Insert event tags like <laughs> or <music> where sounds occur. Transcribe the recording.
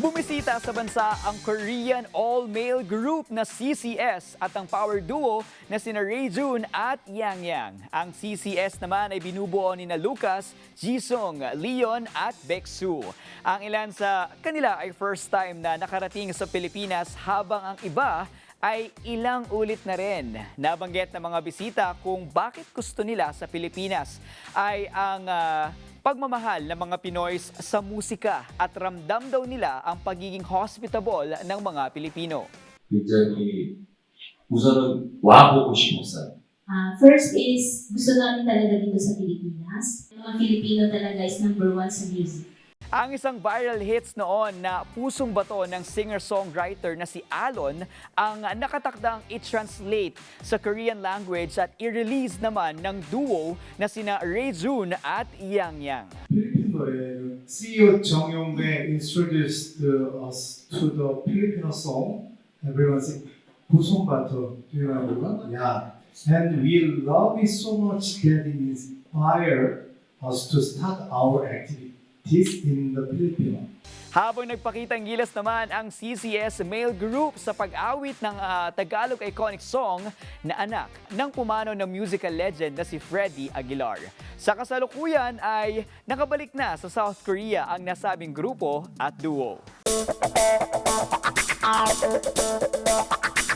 Bumisita sa bansa ang Korean all-male group na CCS at ang power duo na sina Ray Jun at Yang Yang. Ang CCS naman ay binubuo ni na Lucas, Jisung, Leon at Beksu. Ang ilan sa kanila ay first time na nakarating sa Pilipinas habang ang iba ay ilang ulit na rin. Nabanggit ng mga bisita kung bakit gusto nila sa Pilipinas ay ang ah, pagmamahal ng mga Pinoys sa musika at ramdam daw nila ang pagiging hospitable ng mga Pilipino. 굉장히 우선은 와보고 싶었어요. Ah, first is, gusto namin talaga dito sa Pilipinas. Yung Mga Filipino talaga is number one sa music. Ang isang viral hits noon na pusong bato ng singer-songwriter na si Alon ang nakatakdang i-translate sa Korean language at i-release naman ng duo na sina Rejun at Yang Yang. Filipino CEO Jung Yong-bae introduced us to the Filipino song. Everyone sing pusong bato. Do you remember? Yeah. And we love it so much that it inspired us to start our activity activities in the Filipino. Habang nagpakitang gilas naman ang CCS male group sa pag-awit ng ah, Tagalog iconic song na anak ng pumanaw ng musical legend na si Freddie Aguilar. Sa kasalukuyan ay nakabalik na sa South Korea ang nasabing grupo at duo. <laughs>